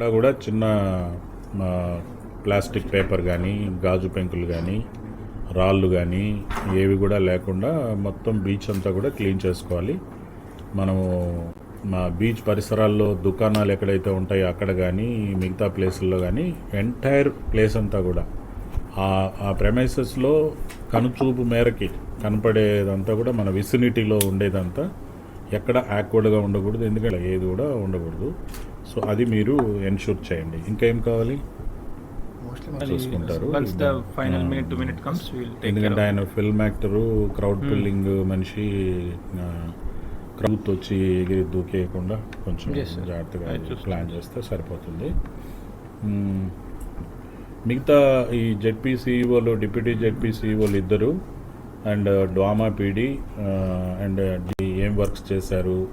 అక్కడ కూడా చిన్న ప్లాస్టిక్ పేపర్ కానీ గాజు పెంకులు కానీ రాళ్ళు కానీ ఏవి కూడా లేకుండా మొత్తం బీచ్ అంతా కూడా క్లీన్ చేసుకోవాలి. మనము మా బీచ్ పరిసరాల్లో దుకాణాలు ఎక్కడైతే ఉంటాయో అక్కడ కానీ మిగతా ప్లేసుల్లో కానీ ఎంటైర్ ప్లేస్ అంతా కూడా. ఆ ఆ ప్రెమైసెస్లో కనుచూపు మేరకి కనపడేదంతా కూడా మన విసినిటీలో ఉండేదంతా ఎక్కడ యాక్వర్డ్గా ఉండకూడదు ఎందుకంటే ఏది కూడా ఉండకూడదు. సో అది మీరు ఎన్షూర్ చేయండి. ఇంకా ఏం కావాలి? చూసుకుంటారు. Once the final minute to minute comes, we'll take care ఎందుకంటే ఆయన ఫిల్మ్ యాక్టరు క్రౌడ్ పుల్లింగ్ మనిషి క్రౌడ్ వచ్చి ఎగిరి దూకేయకుండా కొంచెం. జాగ్రత్తగా. ప్లాన్ చేస్తే సరిపోతుంది. మిగతా ఈ జెడ్పీ సీఈఓలు డిప్యూటీ జెడ్పీ సీఈఓలు ఇద్దరు అండ్ డ్వామా పీడి అండ్ ఏం వర్క్స్ చేశారు?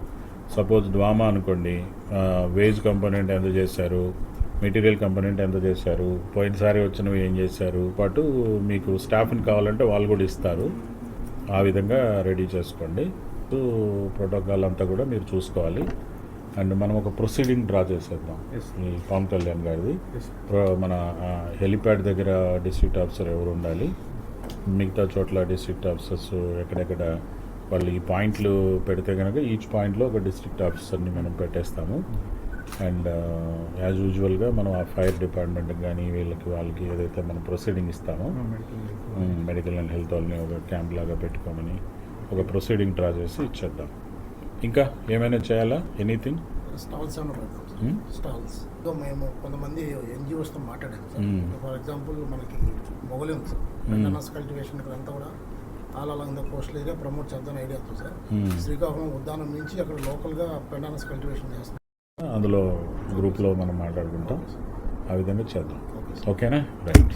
సపోజ్ డ్వామా అనుకోండి వేజ్ కంపోనెంట్ ఎంత చేశారు? మెటీరియల్ కంపోనెంట్ ఎంత చేశారు? పోయినసారి వచ్చినవి ఏం చేశారు? పాటు మీకు స్టాఫ్ని కావాలంటే వాళ్ళు కూడా ఇస్తారు. ఆ విధంగా రెడీ చేసుకోండి. సో ప్రోటోకాల్ అంతా కూడా మీరు చూసుకోవాలి. అండ్ మనం ఒక ప్రొసీడింగ్ డ్రా చేసేద్దాం. ఈ పవన్ కళ్యాణ్ గారిది. మన హెలిప్యాడ్ దగ్గర డిస్ట్రిక్ట్ ఆఫీసర్ ఎవరు ఉండాలి? మిగతా చోట్ల డిస్ట్రిక్ట్ ఆఫీసర్స్ ఎక్కడెక్కడ వాళ్ళు ఈ పాయింట్లు పెడితే కనుక ఈచ్ పాయింట్లో ఒక డిస్ట్రిక్ట్ ఆఫీసర్ని మనం పెట్టేస్తాము. అండ్ యాజ్ యూజువల్గా మనం ఆ ఫైర్ డిపార్ట్మెంట్కి కానీ వీళ్ళకి వాళ్ళకి ఏదైతే మనం ప్రొసీడింగ్ ఇస్తామో మెడికల్ అండ్ హెల్త్ వాళ్ళని ఒక క్యాంప్ లాగా పెట్టుకోమని ఒక ప్రొసీడింగ్ డ్రా చేసి ఇచ్చేద్దాం. ఇంకా ఏమైనా చేయాలా? Anything stalls Hmm? స్టాల్స్. మేము కొంతమంది ఎన్జిఓస్తో మాట్లాడాము సార్. Hmm. ఫర్ ఎగ్జాంపుల్ మనకి మొగలి ఉంది సార్. బెనానాస్ కల్టివేషన్ ఇక్కడంతా కూడా all along the coastal area promote చేద్దాం ఐడియా ఉంది సార్. Hmm. శ్రీకాకుళం ఉద్యానం నుంచి అక్కడ లోకల్గా పెండానస్ కల్టివేషన్ చేస్తాం. అందులో గ్రూప్లో మనం మాట్లాడుకుంటాం. ఆ విధంగా చేద్దాం. ఓకే ఓకేనా? రైట్